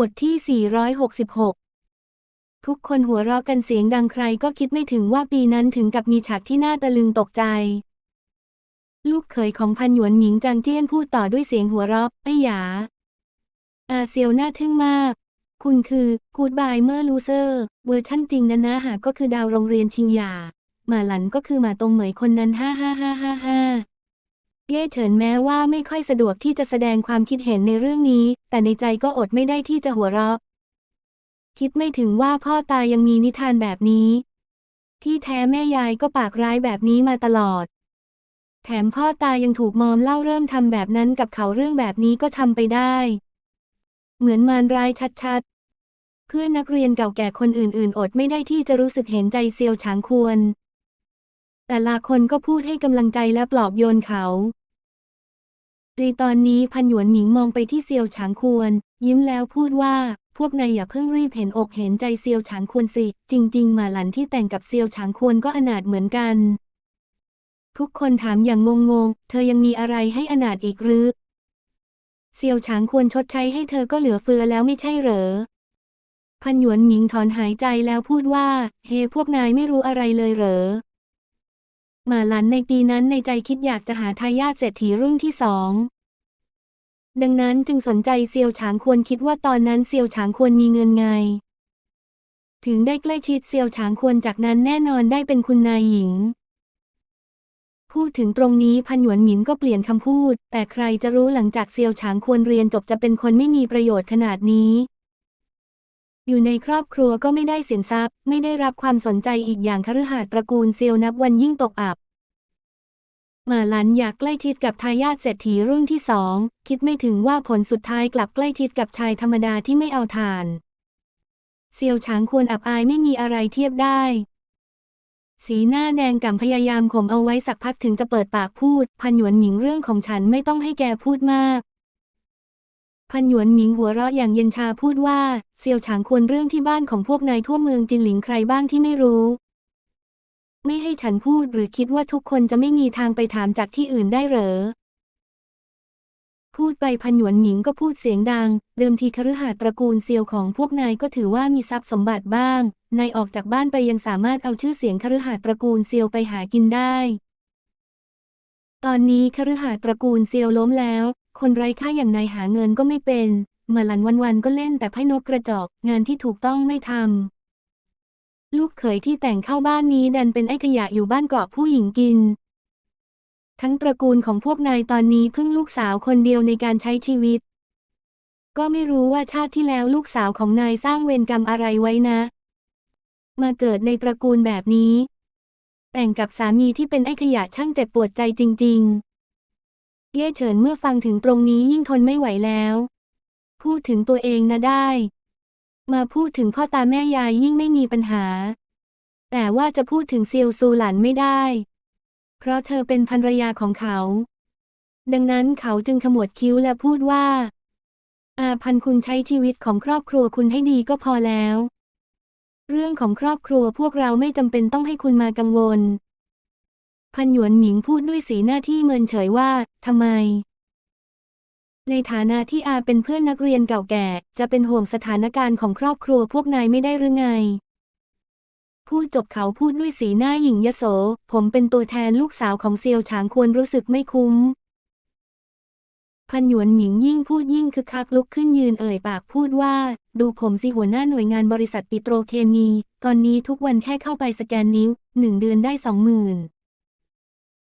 บทที่ 466 ทุกคนหัวเราะกันเสียงดังใครก็คิดไม่ถึงว่าปีนั้นถึงกับมีฉากที่น่าตะลึงตกใจ ลูกเขยของพันหยวนหมิงจางเจี้ยนพูดต่อด้วยเสียงหัวเราะไอ้หยา อาเซียวน่าทึ่งมาก คุณคือ Goodbye เมื่อลูเซอร์เวอร์ชั่นจริงนะนะหากก็คือดาวโรงเรียนชิงหยาหมาหลันก็คือหมาตรงเหมยคนนั้น ฮ่าฮ่าฮ่าฮ่าฮ่า เย่เฉินแม้ว่าไม่ค่อยสะดวกที่จะแสดงความคิดเห็นในเรื่องนี้ แต่ในใจก็อดไม่ได้ที่จะหัวเราะ คิดไม่ถึงว่าพ่อตายังมีนิทานแบบนี้ ที่แท้แม่ยายก็ปากร้ายแบบนี้มาตลอด แถมพ่อตายังถูกมอมเล่าเริ่มทำแบบนั้นกับเขาเรื่องแบบนี้ก็ทำไปได้ เหมือนมารร้ายชัดๆ เพื่อนนักเรียนเก่าแก่คนอื่นๆ อดไม่ได้ที่จะรู้สึกเห็นใจเซียวฉางควร แต่ละคนก็พูดให้กำลังใจและปลอบโยนเขาในตอนนี้พันหยวนหมิงมองไปที่เซียวฉางควร ยิ้มแล้วพูดว่า พวกนายอย่าเพิ่งรีบเห็นอกเห็นใจเซียวฉางควรสิ จริง ๆ มาหลันที่แต่งกับเซียวฉางควรก็อนาถเหมือนกัน ทุกคนถามอย่างงงๆ เธอยังมีอะไรให้อนาถอีกหรือเซียวฉางควรชดใช้ให้เธอก็เหลือเฟือแล้วไม่ใช่เหรอพันหยวนหมิงถอนหายใจแล้วพูดว่า เฮพวกนายไม่รู้อะไรเลยเหรอ มาหลันในปีนั้นในใจคิดอยากจะหาทายาทเศรษฐีรุ่นที่สองดังนั้นจึงสนใจเซียวฉางควรคิดว่าตอนนั้นเซียวฉางควรมีเงินไง ถึงได้ใกล้ชิดเซียวฉางควรจากนั้นแน่นอนได้เป็นคุณนายหญิง พูดถึงตรงนี้พันหยวนหมินก็เปลี่ยนคำพูด แต่ใครจะรู้หลังจากเซียวฉางควรเรียนจบจะเป็นคนไม่มีประโยชน์ขนาดนี้ อยู่ในครอบครัวก็ไม่ได้สินทรัพย์ ไม่ได้รับความสนใจอีกอย่างคฤหาสน์ตระกูลเซียวนับวันยิ่งตกอับหมาหลันอยากใกล้ชิดกับทายาทเศรษฐีรุ่นที่สอง คิดไม่ถึงว่าผลสุดท้ายกลับใกล้ชิดกับชายธรรมดาที่ไม่เอาทาน เซียวฉางควรอับอายไม่มีอะไรเทียบได้ สีหน้าแดงก่ำพยายามข่มเอาไว้สักพักถึงจะเปิดปากพูด พันหยวนหมิงเรื่องของฉันไม่ต้องให้แกพูดมาก พันหยวนหมิงหัวเราะอย่างเย็นชาพูดว่าเซียวฉางควรเรื่องที่บ้านของพวกนายทั่วเมืองจินหลิงใครบ้างที่ไม่รู้ ไม่ให้ฉันพูดหรือคิดว่าทุกคนจะไม่มีทางไปถามจากที่อื่นได้เหรอ พูดไปพันหยวนหมิงก็พูดเสียงดัง เดิมทีคฤหาสน์ตระกูลเซียวของพวกนายก็ถือว่ามีทรัพย์สมบัติบ้างนายออกจากบ้านไปยังสามารถเอาชื่อเสียงคฤหาสน์ตระกูลเซียวไปหากินได้ตอนนี้คฤหาสน์ตระกูลเซียวล้มแล้ว คนไร้ค่าอย่างนายหาเงินก็ไม่เป็น มาหลันวันๆก็เล่นแต่ไพ่นกกระจอก งานที่ถูกต้องไม่ทำ ลูกเขยที่แต่งเข้าบ้านนี้ดันเป็นไอ้ขยะอยู่บ้านเกาะผู้หญิงกิน ทั้งตระกูลของพวกนายตอนนี้พิ่งลูกสาวคนเดียวในการใช้ชีวิต ก็ไม่รู้ว่าชาติที่แล้วลูกสาวของนายสร้างเวรกรรมอะไรไว้นะ มาเกิดในตระกูลแบบนี้ แต่งกับสามีที่เป็นไอ้ขยะช่างเจ็บปวดใจจริง ๆ เย่เฉินเมื่อฟังถึงตรงนี้ยิ่งทนไม่ไหวแล้ว พูดถึงตัวเองนะได้ มาพูดถึงพ่อตาแม่ยายยิ่งไม่มีปัญหา แต่ว่าจะพูดถึงเซียวซูหลันไม่ได้ เพราะเธอเป็นภรรยาของเขา ดังนั้นเขาจึงขมวดคิ้วและพูดว่า อาพันคุณใช้ชีวิตของครอบครัวคุณให้ดีก็พอแล้ว เรื่องของครอบครัวพวกเราไม่จำเป็นต้องให้คุณมากังวล พันหยวนหมิงพูดด้วยสีหน้าที่เมินเฉยว่า ทำไม ในฐานะที่อาเป็นเพื่อนนักเรียนเก่าแก่ จะเป็นห่วงสถานการณ์ของครอบครัวพวกนายไม่ได้หรือไง พูดจบเขาพูดด้วยสีหน้าหยิ่งยโส ผมเป็นตัวแทนลูกสาวของเซียวฉางควรรู้สึกไม่คุ้มพันหยวนหมิงยิ่งพูดยิ่งคึกคักลุกขึ้นยืนเอ่ยปากพูดว่า ดูผมสิหัวหน้าหน่วยงานบริษัทปิโตรเคมี ตอนนี้ทุกวันแค่เข้าไปสแกนนิ้วหนึ่งเดือนได้สองหมื่น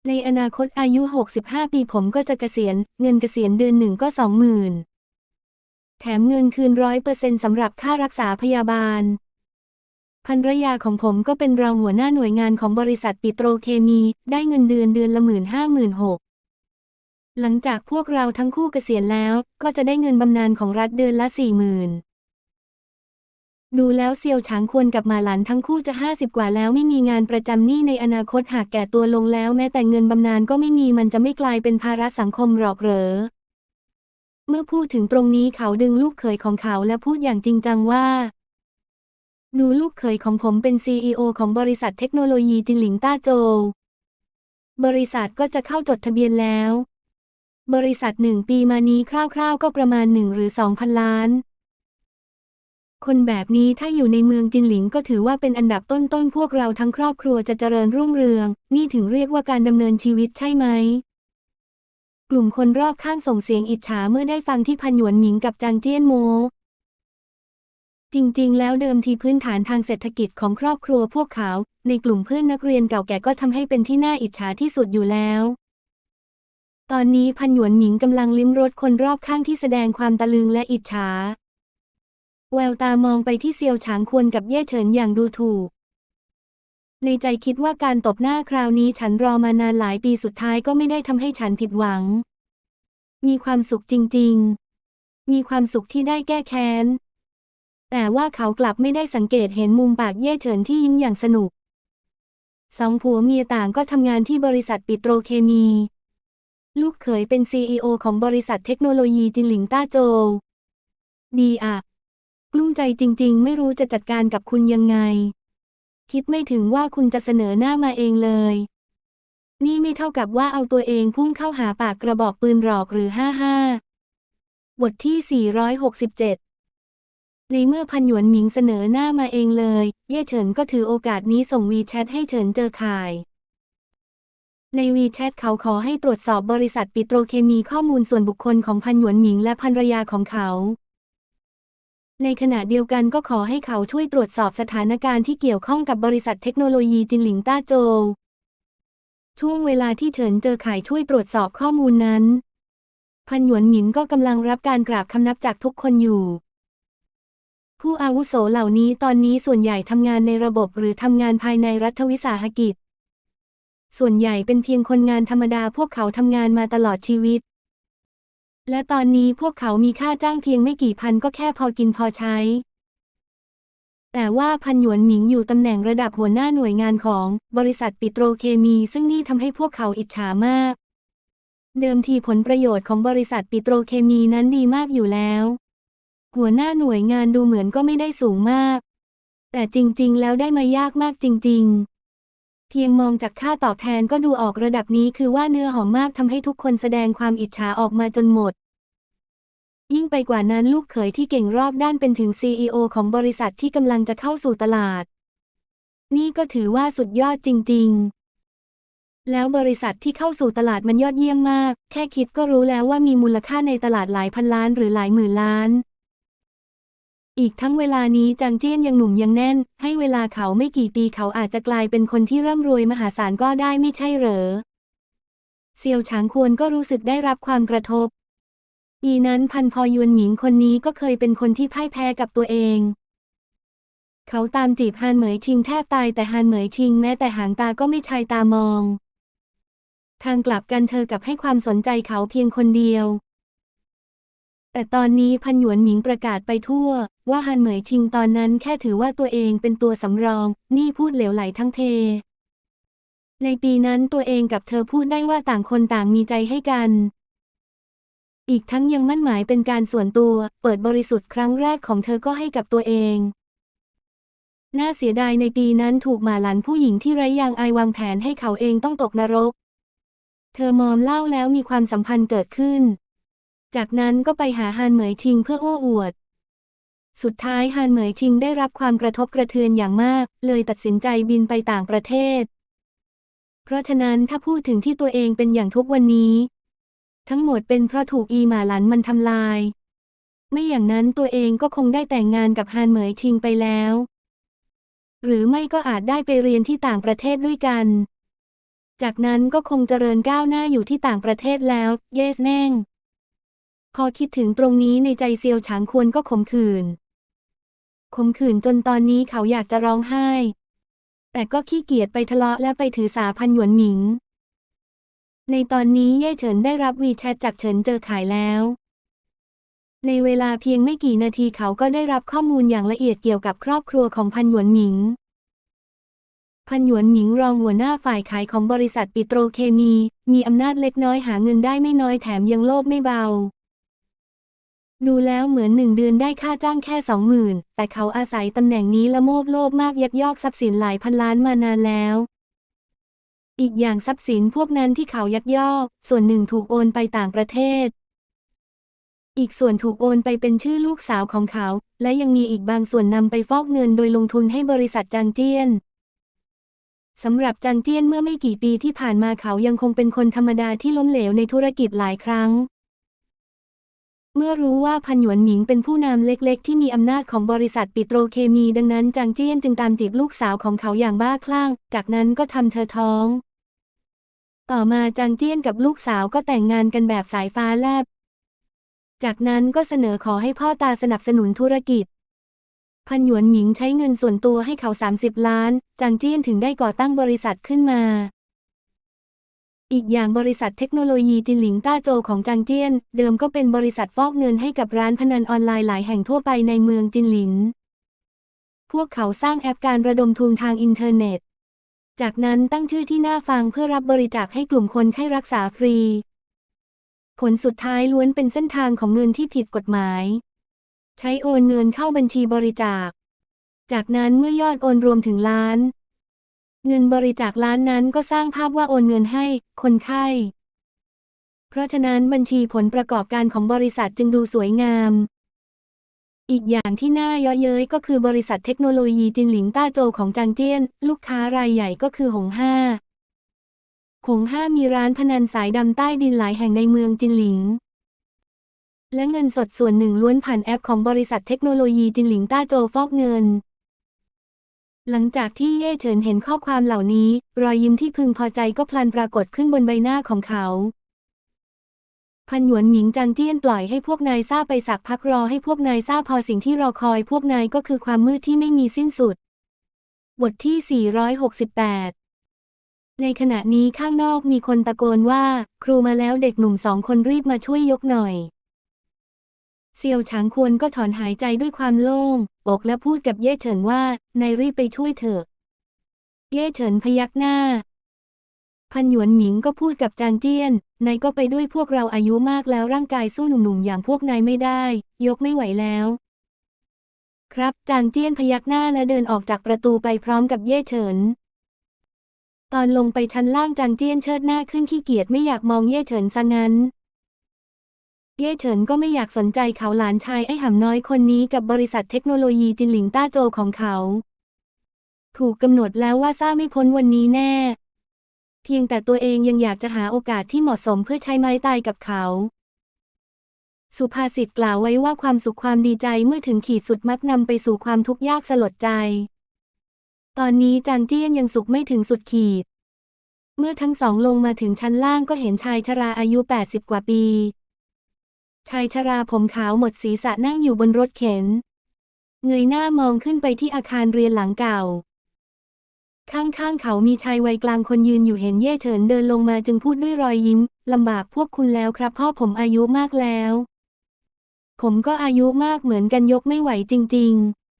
ในอนาคตอายุ 65 ปีผมก็จะเกษียณ เงินเกษียณเดือนหนึ่งก็สองหมื่นแถมเงินคืนร้อยเปอร์เซ็นต์สำหรับค่ารักษาพยาบาล ภรรยาของผมก็เป็นรองหัวหน้าหน่วยงานของบริษัทปิโตรเคมี ได้เงินเดือนเดือนละหมื่นห้าหมื่นหกหลังจากพวกเราทั้งคู่เกษียณแล้ว ก็จะได้เงินบำนาญของรัฐเดือนละสี่หมื่น ดูแล้วเซียวฉางควรกับมาหลันทั้งคู่จะห้าสิบกว่าแล้วไม่มีงานประจำนี่ในอนาคตหากแก่ตัวลงแล้วแม้แต่เงินบำนาญก็ไม่มีมันจะไม่กลายเป็นภาระสังคมหรอกเหรอ เมื่อพูดถึงตรงนี้เขาดึงลูกเขยของเขาและพูดอย่างจริงจังว่า ดูลูกเขยของผมเป็น CEO ของบริษัทเทคโนโลยีจินหลิงต้าโจวบริษัทก็จะเข้าจดทะเบียนแล้ว บริษัทหนึ่งปีมานี้คร่าวๆ ก็ประมาณหนึ่งหรือสองพันล้าน คนแบบนี้ถ้าอยู่ในเมืองจินหลิงก็ถือว่าเป็นอันดับต้นๆพวกเราทั้งครอบครัวจะเจริญรุ่งเรือง นี่ถึงเรียกว่าการดำเนินชีวิตใช่ไหม กลุ่มคนรอบข้างส่งเสียงอิจฉาเมื่อได้ฟังที่พันหยวนหมิงกับจางเจี้ยนโม จริงๆ แล้วเดิมทีพื้นฐานทางเศรษฐกิจของครอบครัวพวกเขา ในกลุ่มเพื่อนนักเรียนเก่าแก่ก็ทำให้เป็นที่น่าอิจฉาที่สุดอยู่แล้วตอนนี้พันหยวนหมิงกำลังลิ้มรสคนรอบข้างที่แสดงความตะลึงและอิจฉา แววตามองไปที่เซียวฉางควรกับเย่เฉินอย่างดูถูก ในใจคิดว่าการตบหน้าคราวนี้ฉันรอมานานหลายปีสุดท้ายก็ไม่ได้ทำให้ฉันผิดหวัง มีความสุขจริง ๆ มีความสุขที่ได้แก้แค้น แต่ว่าเขากลับไม่ได้สังเกตเห็นมุมปากเย่เฉินที่ยิ้มอย่างสนุก สองผัวเมียต่างก็ทำงานที่บริษัทปิโตรเคมี ลูกเขยเป็นซีอของบริษัทเทคโนโลยีจินหลิงต้าโจวดีอะ กลุ้มใจจริง ๆ ไม่รู้จะจัดการกับคุณยังไง คิดไม่ถึงว่าคุณจะเสนอหน้ามาเองเลย นี่ไม่เท่ากับว่าเอาตัวเองพุ่งเข้าหาปากกระบอกปืนหรอกหรือห้าห้าบทที่ 467ในเมื่อพันหยวนหมิงเสนอหน้ามาเองเลย เย่เฉินก็ถือโอกาสนี้ส่งวีแชทให้เฉินเจอข่าย ในวีแชทเขาขอให้ตรวจสอบบริษัทปิโตรเคมีข้อมูลส่วนบุคคลของพันหยวนหมิงและภรรยาของเขา ในขณะเดียวกันก็ขอให้เขาช่วยตรวจสอบสถานการณ์ที่เกี่ยวข้องกับบริษัทเทคโนโลยีจินหลิงต้าโจวช่วงเวลาที่เฉินเจอข่ายช่วยตรวจสอบข้อมูลนั้น พันหยวนหมินก็กำลังรับการกราบคำนับจากทุกคนอยู่ ผู้อาวุโสเหล่านี้ตอนนี้ส่วนใหญ่ทำงานในระบบหรือทำงานภายในรัฐวิสาหกิจ ส่วนใหญ่เป็นเพียงคนงานธรรมดาพวกเขาทำงานมาตลอดชีวิต และตอนนี้พวกเขามีค่าจ้างเพียงไม่กี่พันก็แค่พอกินพอใช้ แต่ว่าพันหยวนหมิงอยู่ตำแหน่งระดับหัวหน้าหน่วยงานของบริษัทปิโตรเคมีซึ่งนี่ทำให้พวกเขาอิจฉามาก เดิมทีผลประโยชน์ของบริษัทปิโตรเคมีนั้นดีมากอยู่แล้ว หัวหน้าหน่วยงานดูเหมือนก็ไม่ได้สูงมาก แต่จริง ๆ แล้วได้มายากมากจริง ๆ เพียงมองจากค่าตอบแทนก็ดูออกระดับนี้คือว่าเนื้อหอมมากทำให้ทุกคนแสดงความอิจฉาออกมาจนหมด ยิ่งไปกว่านั้นลูกเขยที่เก่งรอบด้านเป็นถึง CEO ของบริษัทที่กำลังจะเข้าสู่ตลาด นี่ก็ถือว่าสุดยอดจริง ๆแล้วบริษัทที่เข้าสู่ตลาดมันยอดเยี่ยมมาก แค่คิดก็รู้แล้วว่ามีมูลค่าในตลาดหลายพันล้านหรือหลายหมื่นล้าน อีกทั้งเวลานี้จางเจี้ยนยังหนุ่มยังแน่น ให้เวลาเขาไม่กี่ปีเขาอาจจะกลายเป็นคนที่ร่ำรวยมหาศาลก็ได้ไม่ใช่เหรอ เซียวฉางควรก็รู้สึกได้รับความกระทบ อีนั้นพันพอยวนหมิงคนนี้ก็เคยเป็นคนที่พ่ายแพ้กับตัวเองเขาตามจีบฮานเหมยชิงแทบตายแต่ฮานเหมยชิงแม้แต่หางตาก็ไม่ชายตามอง ทางกลับกันเธอกับให้ความสนใจเขาเพียงคนเดียว แต่ตอนนี้พันหยวนหมิงประกาศไปทั่ว ว่าฮันเหมยชิงตอนนั้นแค่ถือว่าตัวเองเป็นตัวสำรอง นี่พูดเหลวไหลทั้งเพในปีนั้นตัวเองกับเธอพูดได้ว่าต่างคนต่างมีใจให้กัน อีกทั้งยังมั่นหมายเป็นการส่วนตัว เปิดบริสุทธิ์ครั้งแรกของเธอก็ให้กับตัวเอง น่าเสียดายในปีนั้นถูกหมาหลานผู้หญิงที่ไร้ยางอายวางแผนให้เขาเองต้องตกนรก เธอมอมเล่าแล้วมีความสัมพันธ์เกิดขึ้น จากนั้นก็ไปหาฮานเหมยชิงเพื่อโอ้อวด สุดท้ายฮานเหมยชิงได้รับความกระทบกระเทือนอย่างมาก เลยตัดสินใจบินไปต่างประเทศ เพราะฉะนั้นถ้าพูดถึงที่ตัวเองเป็นอย่างทุกวันนี้ ทั้งหมดเป็นเพราะถูกอีหมาหลันมันทำลาย ไม่อย่างนั้นตัวเองก็คงได้แต่งงานกับฮานเหมยชิงไปแล้ว หรือไม่ก็อาจได้ไปเรียนที่ต่างประเทศด้วยกัน จากนั้นก็คงเจริญก้าวหน้าอยู่ที่ต่างประเทศแล้ว เยสแน่งพอคิดถึงตรงนี้ในใจเซียวฉางควรก็ขมขื่น ขมขืนจนตอนนี้เขาอยากจะร้องไห้ แต่ก็ขี้เกียจไปทะเลาะและไปถือสาพันหยวนหมิง ในตอนนี้เย่เฉินได้รับวีแชทจากเฉินเจอขายแล้ว ในเวลาเพียงไม่กี่นาทีเขาก็ได้รับข้อมูลอย่างละเอียดเกี่ยวกับครอบครัวของพันหยวนหมิง พันหยวนหมิงรองหัวหน้าฝ่ายขายของบริษัทปิโตรเคมี มีอำนาจเล็กน้อยหาเงินได้ไม่น้อยแถมยังโลภไม่เบา ดูแล้วเหมือนหนึ่งเดือนได้ค่าจ้างแค่สองหมื่นแต่เขาอาศัยตำแหน่งนี้ละโมบโลภมากยักยอกทรัพย์สินหลายพันล้านมานานแล้ว อีกอย่างทรัพย์สินพวกนั้นที่เขายักยอก ส่วนหนึ่งถูกโอนไปต่างประเทศ อีกส่วนถูกโอนไปเป็นชื่อลูกสาวของเขา และยังมีอีกบางส่วนนำไปฟอกเงินโดยลงทุนให้บริษัทจางเจี้ยนสำหรับจางเจี้ยนเมื่อไม่กี่ปีที่ผ่านมาเขายังคงเป็นคนธรรมดาที่ล้มเหลวในธุรกิจหลายครั้ง เมื่อรู้ว่าพันหยวนหมิงเป็นผู้นำเล็ก ๆ ที่มีอำนาจของบริษัทปิโตรเคมีดังนั้นจางเจี้ยนจึงตามจีบลูกสาวของเขาอย่างบ้าคลั่ง จากนั้นก็ทำเธอท้อง ต่อมาจางเจี้ยนกับลูกสาวก็แต่งงานกันแบบสายฟ้าแลบ จากนั้นก็เสนอขอให้พ่อตาสนับสนุนธุรกิจ พันหยวนหมิงใช้เงินส่วนตัวให้เขา 30 ล้าน จางเจี้ยนถึงได้ก่อตั้งบริษัทขึ้นมา อีกอย่างบริษัทเทคโนโลยีจินหลิงต้าโจของจางเจี้ยน เดิมก็เป็นบริษัทฟอกเงินให้กับร้านพนันออนไลน์หลายแห่งทั่วไปในเมืองจินหลิง พวกเขาสร้างแอปการระดมทุนทางอินเทอร์เน็ต จากนั้นตั้งชื่อที่น่าฟังเพื่อรับบริจาคให้กลุ่มคนไข้รักษาฟรี ผลสุดท้ายล้วนเป็นเส้นทางของเงินที่ผิดกฎหมาย ใช้โอนเงินเข้าบัญชีบริจาค จากนั้นเมื่อยอดโอนรวมถึงล้าน เงินบริจาคล้านนั้นก็สร้างภาพว่าโอนเงินให้คนไข้ เพราะฉะนั้นบัญชีผลประกอบการของบริษัทจึงดูสวยงาม อีกอย่างที่น่าเยาะเย้ยก็คือบริษัทเทคโนโลยีจินหลิงต้าโจของจางเจี้ยน ลูกค้ารายใหญ่ก็คือหงห้าหงห้ามีร้านพนันสายดำใต้ดินหลายแห่งในเมืองจินหลิง และเงินสดส่วนหนึ่งล้วนผ่านแอปของบริษัทเทคโนโลยีจินหลิงต้าโจฟอกเงิน หลังจากที่เย่เฉินเห็นข้อความเหล่านี้ รอยยิ้มที่พึงพอใจก็พลันปรากฏขึ้นบนใบหน้าของเขา พันหยวนหมิงจางเจี้ยนปล่อยให้พวกนายทราบไปสักพักรอให้พวกนายทราบพอสิ่งที่รอคอยพวกนายก็คือความมืดที่ไม่มีสิ้นสุด บทที่ 468 ในขณะนี้ข้างนอกมีคนตะโกนว่า ครูมาแล้วเด็กหนุ่มสองคนรีบมาช่วยยกหน่อย เซียวฉางควรก็ถอนหายใจด้วยความโล่งอกและพูดกับเย่เฉินว่านายรีบไปช่วยเถอะ เย่เฉินพยักหน้า พันหยวนหมิงก็พูดกับจางเจี้ยนนายก็ไปด้วยพวกเราอายุมากแล้วร่างกายสู้หนุ่มๆอย่างพวกนายไม่ได้ ยกไม่ไหวแล้ว ครับจางเจี้ยนพยักหน้าและเดินออกจากประตูไปพร้อมกับเย่เฉินตอนลงไปชั้นล่างจางเจี้ยนเชิดหน้าขึ้นขี้เกียจไม่อยากมองเย่เฉินซะงั้น เย่เฉินก็ไม่อยากสนใจเขาหลานชายไอ้หำน้อยคนนี้กับบริษัทเทคโนโลยีจินหลิงต้าโจของเขา ถูกกำหนดแล้วว่าซ่าไม่พ้นวันนี้แน่ เพียงแต่ตัวเองยังอยากจะหาโอกาสที่เหมาะสมเพื่อใช้ไม้ตายกับเขา สุภาษิตกล่าวไว้ว่าความสุขความดีใจเมื่อถึงขีดสุดมักนำไปสู่ความทุกข์ยากสลดใจ ตอนนี้จางเจี้ยนยังสุขไม่ถึงสุดขีด เมื่อทั้งสองลงมาถึงชั้นล่างก็เห็นชายชราอายุ 80 กว่าปี ชายชราผมขาวหมดศีรษะนั่งอยู่บนรถเข็น เงยหน้ามองขึ้นไปที่อาคารเรียนหลังเก่า ข้างๆเขามีชายวัยกลางคนยืนอยู่เห็นเย่เฉินเดินลงมาจึงพูดด้วยรอยยิ้ม ลำบากพวกคุณแล้วครับ พ่อผมอายุมากแล้ว ผมก็อายุมากเหมือนกันยกไม่ไหวจริง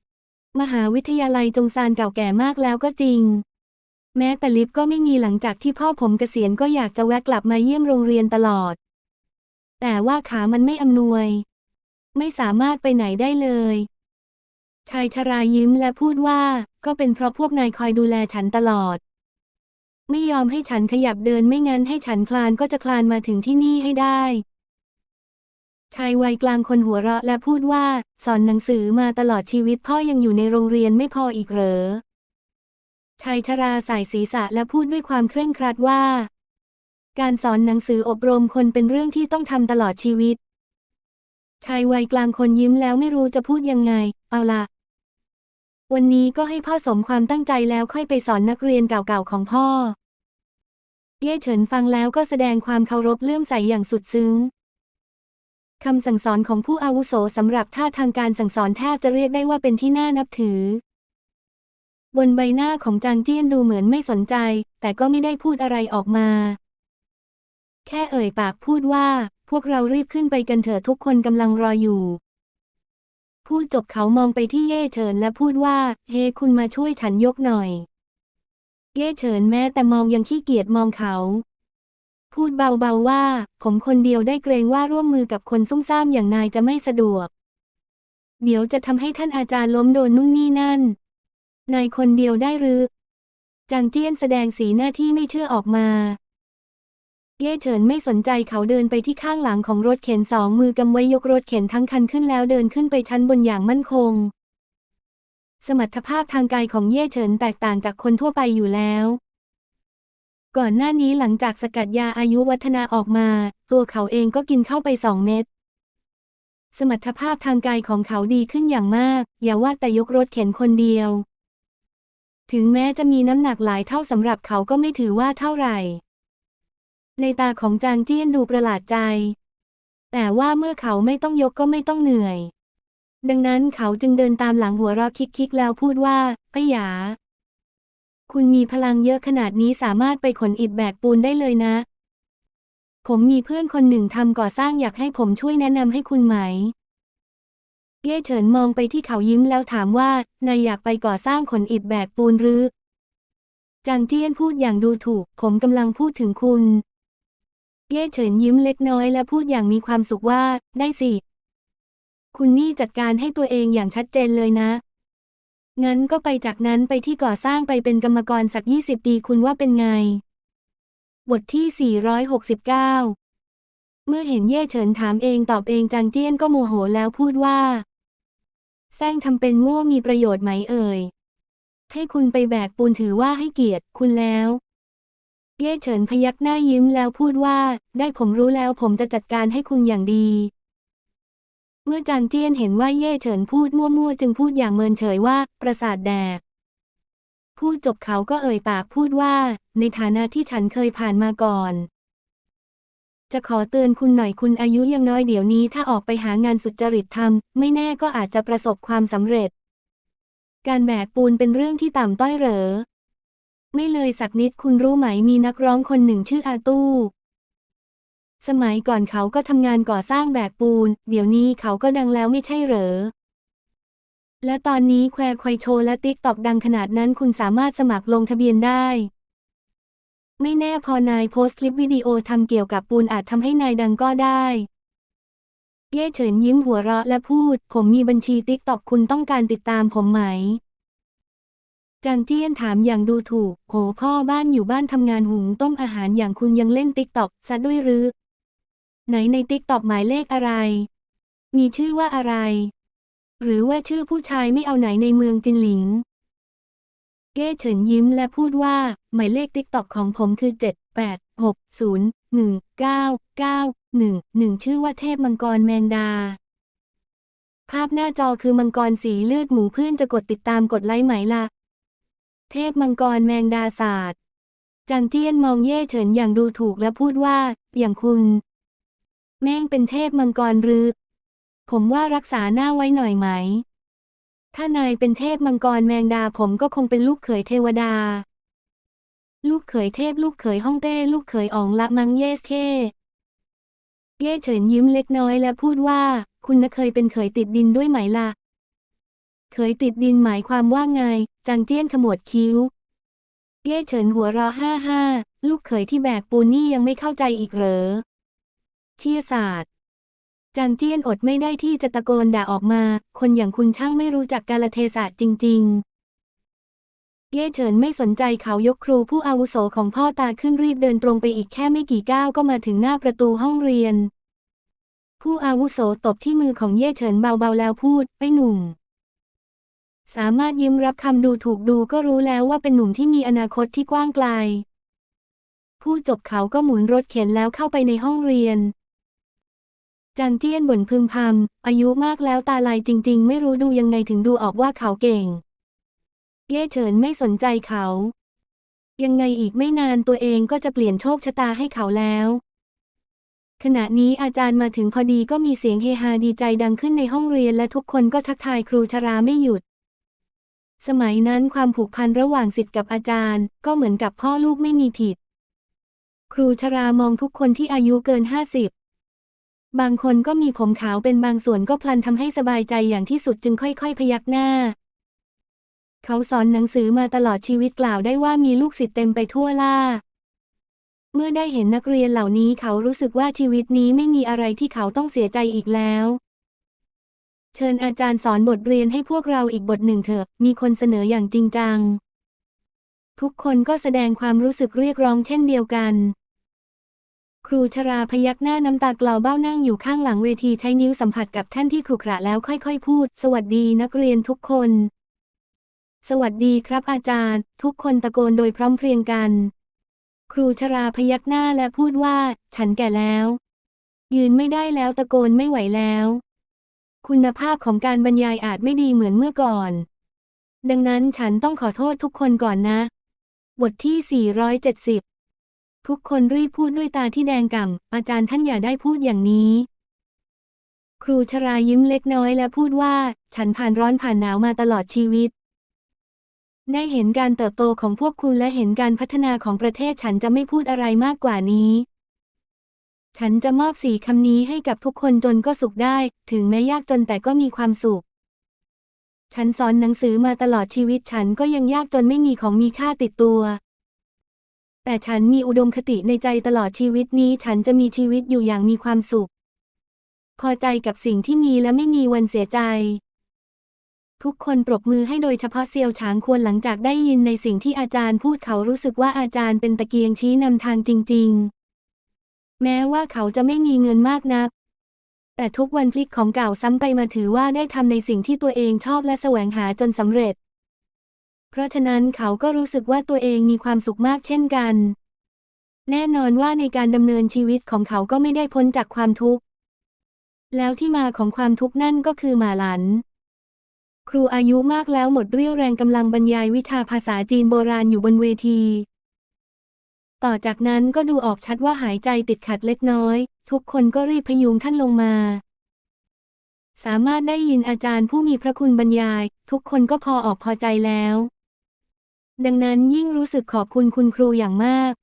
ๆ มหาวิทยาลัยจงซานเก่าแก่มากแล้วก็จริง แม้แต่ลิฟต์ก็ไม่มีหลังจากที่พ่อผมเกษียณก็อยากจะแวะกลับมาเยี่ยมโรงเรียนตลอด แต่ว่าขามันไม่อำนวย ไม่สามารถไปไหนได้เลย ชายชรายิ้มและพูดว่าก็เป็นเพราะพวกนายคอยดูแลฉันตลอด ไม่ยอมให้ฉันขยับเดินไม่งั้นให้ฉันคลานก็จะคลานมาถึงที่นี่ให้ได้ ชายวัยกลางคนหัวเราะและพูดว่า สอนหนังสือมาตลอดชีวิตพ่อยังอยู่ในโรงเรียนไม่พออีกเหรอชายชราใส่ศีรษะและพูดด้วยความเคร่งครัดว่า การสอนหนังสืออบรมคนเป็นเรื่องที่ต้องทำตลอดชีวิต ชายวัยกลางคนยิ้มแล้วไม่รู้จะพูดยังไง เอาละวันนี้ก็ให้พ่อสมความตั้งใจแล้วค่อยไปสอนนักเรียนเก่าๆของพ่อ เย่เฉินฟังแล้วก็แสดงความเคารพเลื่อมใสอย่างสุดซึ้งคำสั่งสอนของผู้อาวุโสสำหรับท่าทางการสั่งสอนแทบจะเรียกได้ว่าเป็นที่น่านับถือ บนใบหน้าของจางเจี้ยนดูเหมือนไม่สนใจ แต่ก็ไม่ได้พูดอะไรออกมา แค่เอ่ยปากพูดว่า พวกเรารีบขึ้นไปกันเถอะทุกคนกำลังรออยู่ พูดจบเขามองไปที่เย่เฉินและพูดว่า เฮคุณมาช่วยฉันยกหน่อย เย่เฉินแม้แต่มองยังขี้เกียจมองเขา พูดเบาๆว่า ผมคนเดียวได้เกรงว่าร่วมมือกับคนซุ่มซ่ามอย่างนายจะไม่สะดวก เดี๋ยวจะทำให้ท่านอาจารย์ล้มโดนนู่นนี่นั่น นายคนเดียวได้หรือจางเจี้ยนแสดงสีหน้าที่ไม่เชื่อออกมา เย่เฉินไม่สนใจเขาเดินไปที่ข้างหลังของรถเข็นสองมือกำไว้ยกรถเข็นทั้งคันขึ้นแล้วเดินขึ้นไปชั้นบนอย่างมั่นคง สมรรถภาพทางกายของเย่เฉินแตกต่างจากคนทั่วไปอยู่แล้ว ก่อนหน้านี้หลังจากสกัดยาอายุวัฒนาออกมา ตัวเขาเองก็กินเข้าไปสองเม็ดสมรรถภาพทางกายของเขาดีขึ้นอย่างมาก อย่าว่าแต่ยกรถเข็นคนเดียว ถึงแม้จะมีน้ำหนักหลายเท่าสำหรับเขาก็ไม่ถือว่าเท่าไหร่ ในตาของจางเจี้ยนดูประหลาดใจ แต่ว่าเมื่อเขาไม่ต้องยกก็ไม่ต้องเหนื่อย ดังนั้นเขาจึงเดินตามหลังหัวเราะคิกๆ แล้วพูดว่าไอ้หยา คุณมีพลังเยอะขนาดนี้สามารถไปขนอิฐแบกปูนได้เลยนะ ผมมีเพื่อนคนหนึ่งทำก่อสร้างอยากให้ผมช่วยแนะนำให้คุณไหม เย่เฉินมองไปที่เขายิ้มแล้วถามว่านายอยากไปก่อสร้างขนอิฐแบกปูนหรือจางเจี้ยนพูดอย่างดูถูก ผมกำลังพูดถึงคุณ เย่เฉินยิ้มเล็กน้อยและพูดอย่างมีความสุขว่า ได้สิ คุณนี่จัดการให้ตัวเองอย่างชัดเจนเลยนะ งั้นก็ไปจากนั้นไปที่ก่อสร้างไปเป็นกรรมกรสักยี่สิบปีคุณว่าเป็นไง บทที่ 469 เมื่อเห็นเย่เฉินถามเองตอบเองจางเจี้ยนก็โมโหแล้วพูดว่าแซงทำเป็นโง่มีประโยชน์ไหมเอ่ย ให้คุณไปแบกปูนถือว่าให้เกียรติคุณแล้ว เย่เฉินพยักหน้ายิ้มแล้วพูดว่า ได้ผมรู้แล้วผมจะจัดการให้คุณอย่างดี เมื่อจางเจี้ยนเห็นว่าเย่เฉินพูดมั่วๆ จึงพูดอย่างเมินเฉยว่า ประสาทแดก พูดจบเขาก็เอ่ยปากพูดว่า ในฐานะที่ฉันเคยผ่านมาก่อน จะขอเตือนคุณหน่อยคุณอายุยังน้อยเดี๋ยวนี้ถ้าออกไปหางานสุจริตทำไม่แน่ก็อาจจะประสบความสำเร็จ การแบกปูนเป็นเรื่องที่ต่ำต้อยเหรอ ไม่เลยสักนิดคุณรู้ไหมมีนักร้องคนหนึ่งชื่ออาตู้ สมัยก่อนเขาก็ทำงานก่อสร้างแบกปูน เดี๋ยวนี้เขาก็ดังแล้วไม่ใช่เหรอ และตอนนี้แควควายโชว์และติ๊กตอกดังขนาดนั้นคุณสามารถสมัครลงทะเบียนได้ ไม่แน่พอนายโพสต์คลิปวิดีโอทำเกี่ยวกับปูนอาจทำให้นายดังก็ได้เย่เฉินยิ้มหัวเราะและพูด ผมมีบัญชีติ๊กตอกคุณต้องการติดตามผมไหม จางเจี้ยนถามอย่างดูถูก โหพ่อบ้านอยู่บ้านทำงานหุงต้มอาหารอย่างคุณยังเล่นติ๊กตอกซะด้วยหรือ ไหนในติ๊กตอกหมายเลขอะไร มีชื่อว่าอะไร หรือว่าชื่อผู้ชายไม่เอาไหนในเมืองจินหลิง เก้เฉินยิ้มและพูดว่า หมายเลขติ๊กตอกของผมคือ 7 8 6 0 1 9 9 1 1 ชื่อว่าเทพมังกรแมงดาภาพหน้าจอคือมังกรสีเลือดหมูเพื่อนจะกดติดตามกดไลค์ไหมล่ะ เทพมังกรแมงดาศาสตร์จางเจี้ยนมองเย่เฉินอย่างดูถูกและพูดว่า อย่างคุณ แม่งเป็นเทพมังกรหรือ ผมว่ารักษาหน้าไว้หน่อยไหม ถ้านายเป็นเทพมังกรแมงดาผมก็คงเป็นลูกเขยเทวดา ลูกเขยเทพลูกเขยฮ่องเต้ ลูกเขยอ๋องละมังเยสเคเย่เฉินยิ้มเล็กน้อยและพูดว่า คุณน่ะเคยเป็นเขยติดดินด้วยไหมล่ะ เขยติดดินหมายความว่าไง จางเจี้ยนขมวดคิ้ว เย่เฉินหัวเราะห้าห้า ลูกเขยที่แบกปูนนี่ยังไม่เข้าใจอีกเหรอ เชี่ยศาสตร์จางเจี้ยนอดไม่ได้ที่จะตะโกนด่าออกมา คนอย่างคุณช่างไม่รู้จักกาลเทศะจริง ๆ เย่เฉินไม่สนใจเขายกครูผู้อาวุโสของพ่อตาขึ้นรีบเดินตรงไปอีกแค่ไม่กี่ก้าวก็มาถึงหน้าประตูห้องเรียน ผู้อาวุโสตบที่มือของเย่เฉินเบาๆแล้วพูดไอ้หนุ่ม สามารถยิ้มรับคำดูถูกดูก็รู้แล้วว่าเป็นหนุ่มที่มีอนาคตที่กว้างไกลพูดจบเขาก็หมุนรถเข็นแล้วเข้าไปในห้องเรียนจางเจี้ยนบ่นพึมพำอายุมากแล้วตาลายจริง ๆ ไม่รู้ดูยังไงถึงดูออกว่าเขาเก่ง เย่เฉินไม่สนใจเขา ยังไงอีกไม่นานตัวเองก็จะเปลี่ยนโชคชะตาให้เขาแล้ว ขณะนี้อาจารย์มาถึงพอดีก็มีเสียงเฮฮาดีใจดังขึ้นในห้องเรียนและทุกคนก็ทักทายครูชราไม่หยุด สมัยนั้นความผูกพันระหว่างศิษย์กับอาจารย์ ก็เหมือนกับพ่อลูกไม่มีผิด ครูชรามองทุกคนที่อายุเกินห้าสิบบางคนก็มีผมขาวเป็นบางส่วนก็พลันทำให้สบายใจอย่างที่สุดจึงค่อย ๆ พยักหน้า เขาสอนหนังสือมาตลอดชีวิตกล่าวได้ว่ามีลูกศิษย์เต็มไปทั่วล่า เมื่อได้เห็นนักเรียนเหล่านี้เขารู้สึกว่าชีวิตนี้ไม่มีอะไรที่เขาต้องเสียใจอีกแล้ว เชิญอาจารย์สอนบทเรียนให้พวกเราอีกบทหนึ่งเถอะ มีคนเสนออย่างจริงจัง ทุกคนก็แสดงความรู้สึกเรียกร้องเช่นเดียวกัน ครูชราพยักหน้าน้ำตากลาวเบ้านั่งอยู่ข้างหลังเวทีใช้นิ้วสัมผัสกับแท่นที่ขรุขระแล้วค่อยๆ พูด สวัสดีนักเรียนทุกคน สวัสดีครับอาจารย์ ทุกคนตะโกนโดยพร้อมเพรียงกัน ครูชราพยักหน้าและพูดว่า ฉันแก่แล้ว ยืนไม่ได้แล้วตะโกนไม่ไหวแล้ว คุณภาพของการบรรยายอาจไม่ดีเหมือนเมื่อก่อน ดังนั้นฉันต้องขอโทษทุกคนก่อนนะ บทที่ 470 ทุกคนรีบพูดด้วยตาที่แดงก่ำ อาจารย์ท่านอย่าได้พูดอย่างนี้ ครูชรายิ้มเล็กน้อยและพูดว่า ฉันผ่านร้อนผ่านหนาวมาตลอดชีวิต ได้เห็นการเติบโตของพวกคุณและเห็นการพัฒนาของประเทศฉันจะไม่พูดอะไรมากกว่านี้ ฉันจะมอบสี่คำนี้ให้กับทุกคนจนก็สุขได้ ถึงแม้ยากจนแต่ก็มีความสุข ฉันสอนหนังสือมาตลอดชีวิตฉันก็ยังยากจนไม่มีของมีค่าติดตัว แต่ฉันมีอุดมคติในใจตลอดชีวิตนี้ฉันจะมีชีวิตอยู่อย่างมีความสุข พอใจกับสิ่งที่มีและไม่มีวันเสียใจ ทุกคนปรบมือให้โดยเฉพาะเซียวฉางควรหลังจากได้ยินในสิ่งที่อาจารย์พูดเขารู้สึกว่าอาจารย์เป็นตะเกียงชี้นำทางจริง ๆ แม้ว่าเขาจะไม่มีเงินมากนัก แต่ทุกวันพลิกของเก่าซ้ำไปมาถือว่าได้ทำในสิ่งที่ตัวเองชอบและแสวงหาจนสำเร็จ เพราะฉะนั้นเขาก็รู้สึกว่าตัวเองมีความสุขมากเช่นกัน แน่นอนว่าในการดำเนินชีวิตของเขาก็ไม่ได้พ้นจากความทุกข์ แล้วที่มาของความทุกข์นั่นก็คือหมาหลัน ครูอายุมากแล้วหมดเรี่ยวแรงกำลังบรรยายวิชาภาษาจีนโบราณอยู่บนเวที ต่อจากนั้นก็ดูออกชัดว่าหายใจติดขัดเล็กน้อย ทุกคนก็รีบพยุงท่านลงมา สามารถได้ยินอาจารย์ผู้มีพระคุณบรรยาย ทุกคนก็พอออกพอใจแล้ว ดังนั้นยิ่งรู้สึกขอบคุณคุณครูอย่างมาก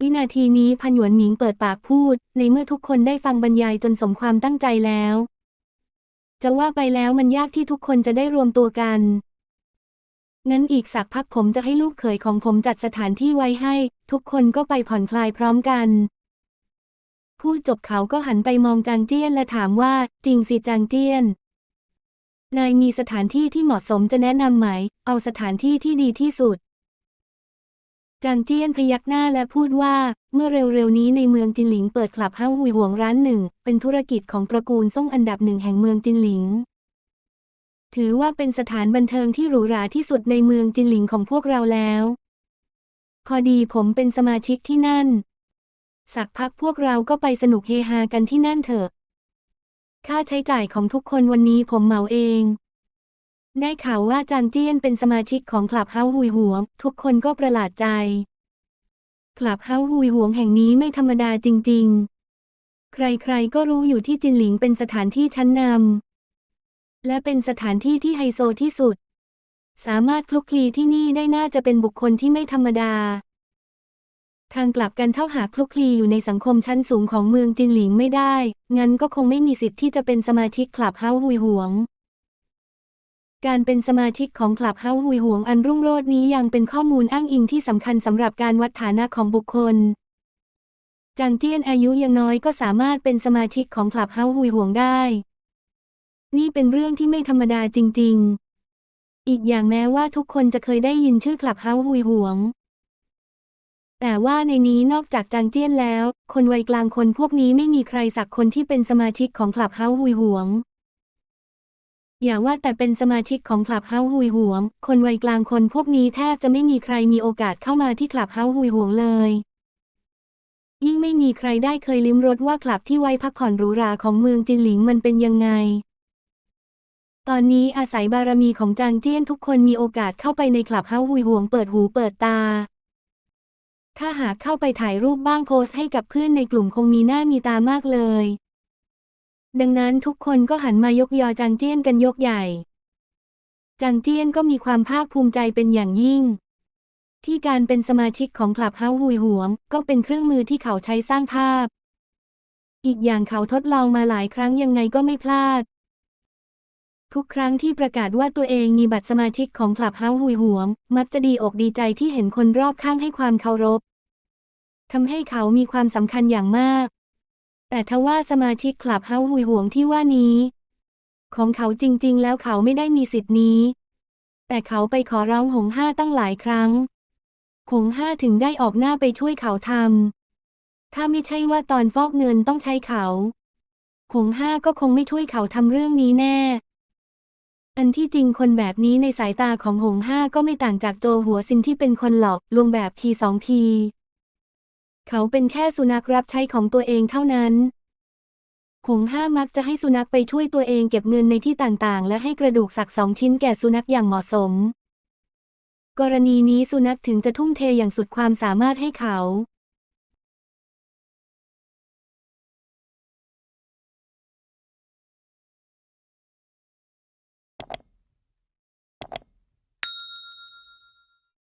วินาทีนี้พันหยวนหมิงเปิดปากพูด ในเมื่อทุกคนได้ฟังบรรยายจนสมความตั้งใจแล้ว จะว่าไปแล้วมันยากที่ทุกคนจะได้รวมตัวกัน งั้นอีกสักพักผมจะให้ลูกเขยของผมจัดสถานที่ไว้ให้ ทุกคนก็ไปผ่อนคลายพร้อมกัน พูดจบเขาก็หันไปมองจางเจี้ยนและถามว่า จริงสิจางเจี้ยน นายมีสถานที่ที่เหมาะสมจะแนะนำไหม เอาสถานที่ที่ดีที่สุด จางเจี้ยนพยักหน้าและพูดว่า เมื่อเร็วๆนี้ในเมืองจินหลิงเปิดคลับเฮ้าหุยหวงร้านหนึ่ง เป็นธุรกิจของตระกูลซ่งอันดับหนึ่งแห่งเมืองจินหลิง ถือว่าเป็นสถานบันเทิงที่หรูหราที่สุดในเมืองจินหลิงของพวกเราแล้ว พอดีผมเป็นสมาชิกที่นั่น สักพักพวกเราก็ไปสนุกเฮฮากันที่นั่นเถอะ ค่าใช้จ่ายของทุกคนวันนี้ผมเหมาเอง ได้ข่าวว่าจางเจี้ยนเป็นสมาชิกของคลับเฮาหุยหวง ทุกคนก็ประหลาดใจ คลับเฮาหุยหวงแห่งนี้ไม่ธรรมดาจริง ๆ ใครๆก็รู้อยู่ที่จินหลิงเป็นสถานที่ชั้นนำ และเป็นสถานที่ที่ไฮโซที่สุด สามารถคลุกคลีที่นี่ได้น่าจะเป็นบุคคลที่ไม่ธรรมดา ทางกลับกันเท่าหาคลุกคลีอยู่ในสังคมชั้นสูงของเมืองจินหลิงไม่ได้ งั้นก็คงไม่มีสิทธิ์ที่จะเป็นสมาชิกคลับเฮาหุยหวง การเป็นสมาชิกของคลับเฮาหุยหวงอันรุ่งโรจน์นี้ยังเป็นข้อมูลอ้างอิงที่สำคัญสำหรับการวัดฐานะของบุคคลจางเจี้ยนอายุยังน้อยก็สามารถเป็นสมาชิกของคลับเฮาหุยหวงได้ นี่เป็นเรื่องที่ไม่ธรรมดาจริง ๆ อีกอย่างแม้ว่าทุกคนจะเคยได้ยินชื่อคลับเฮาหุยหวง แต่ว่าในนี้นอกจากจางเจี้ยนแล้ว คนวัยกลางคนพวกนี้ไม่มีใครสักคนที่เป็นสมาชิกของคลับเฮาหุยหวง อย่าว่าแต่เป็นสมาชิกของคลับเฮาหุยหวง คนวัยกลางคนพวกนี้แทบจะไม่มีใครมีโอกาสเข้ามาที่คลับเฮาหุยหวงเลยยิ่งไม่มีใครได้เคยลิ้มรสว่าคลับที่ไว้พักผ่อนหรูหราของเมืองจินหลิงมันเป็นยังไง ตอนนี้อาศัยบารมีของจางเจี้ยนทุกคนมีโอกาสเข้าไปในคลับเฮาหุยหวงเปิดหูเปิดตา ถ้าหากเข้าไปถ่ายรูปบ้างโพสต์ให้กับเพื่อนในกลุ่มคงมีหน้ามีตามากเลย ดังนั้นทุกคนก็หันมายกยอจางเจี้ยนกันยกใหญ่ จางเจี้ยนก็มีความภาคภูมิใจเป็นอย่างยิ่ง ที่การเป็นสมาชิกของคลับเฮาหุยหวง ก็เป็นเครื่องมือที่เขาใช้สร้างภาพ อีกอย่างเขาทดลองมาหลายครั้งยังไงก็ไม่พลาด ทุกครั้งที่ประกาศว่าตัวเองมีบัตรสมาชิกของคลับเฮาหุยหวง มักจะดีอกดีใจที่เห็นคนรอบข้างให้ความเคารพทำให้เขามีความสำคัญอย่างมาก แต่ทว่าสมาชิกคลับเฮาหุยหวงที่ว่านี้ ของเขาจริง ๆ แล้วเขาไม่ได้มีสิทธินี้ แต่เขาไปขอร้องหงห้าตั้งหลายครั้ง หงห้าถึงได้ออกหน้าไปช่วยเขาทำถ้าไม่ใช่ว่าตอนฟอกเงินต้องใช้เขาหงห้าก็คงไม่ช่วยเขาทำเรื่องนี้แน่ อันที่จริงคนแบบนี้ในสายตาของหงห้าก็ไม่ต่างจากโจหัวซินที่เป็นคนหลอกลวงแบบทีสองที เขาเป็นแค่สุนัขรับใช้ของตัวเองเท่านั้น หงห้ามักจะให้สุนัขไปช่วยตัวเองเก็บเงินในที่ต่างๆ และให้กระดูกสักสองชิ้นแก่สุนัขอย่างเหมาะสม กรณีนี้สุนัขถึงจะทุ่มเทอย่างสุดความสามารถให้เขา